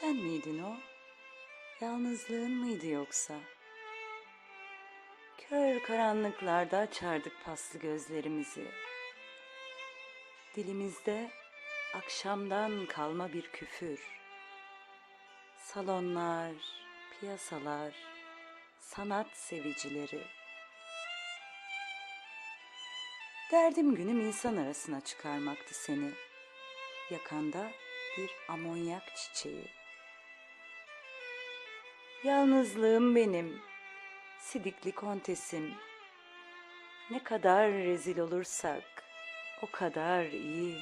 Sen miydin o? Yalnızlığın mıydı yoksa? Kör karanlıklarda açardık paslı gözlerimizi. Dilimizde akşamdan kalma bir küfür. Salonlar, piyasalar, sanat sevicileri. Derdim günüm insan arasına çıkarmaktı seni. Yakanda bir amonyak çiçeği. Yalnızlığım benim, sidikli kontesim. Ne kadar rezil olursak o kadar iyi.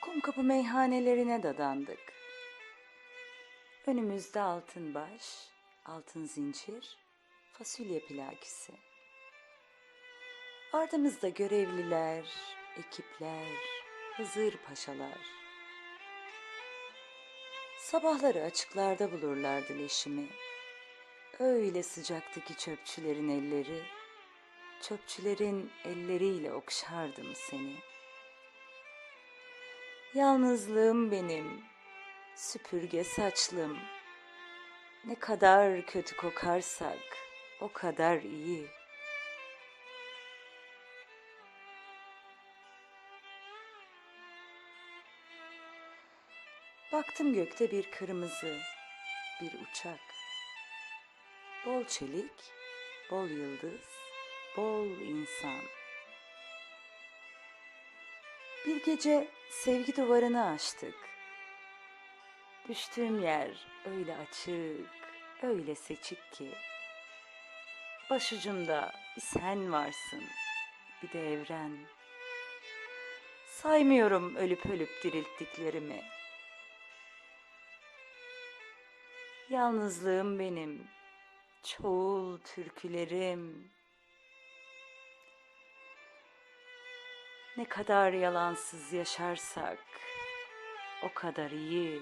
Kumkapı meyhanelerine dadandık. Önümüzde altın baş, altın zincir, fasulye plakisi. Ardımızda görevliler, ekipler, Hızır paşalar. Sabahları açıklarda bulurlardı leşimi. Öyle sıcaktı ki çöpçülerin elleri. Çöpçülerin elleriyle okşardım seni. Yalnızlığım benim, süpürge saçlım. Ne kadar kötü kokarsak o kadar iyi. Baktım gökte bir kırmızı, bir uçak. Bol çelik, bol yıldız, bol insan. Bir gece sevgi duvarını aştık. Düştüğüm yer öyle açık, öyle seçik ki. Başucumda bir sen varsın, bir de evren. Saymıyorum ölüp ölüp dirilttiklerimi. Yalnızlığım benim, çoğul türkülerim. Ne kadar yalansız yaşarsak o kadar iyi.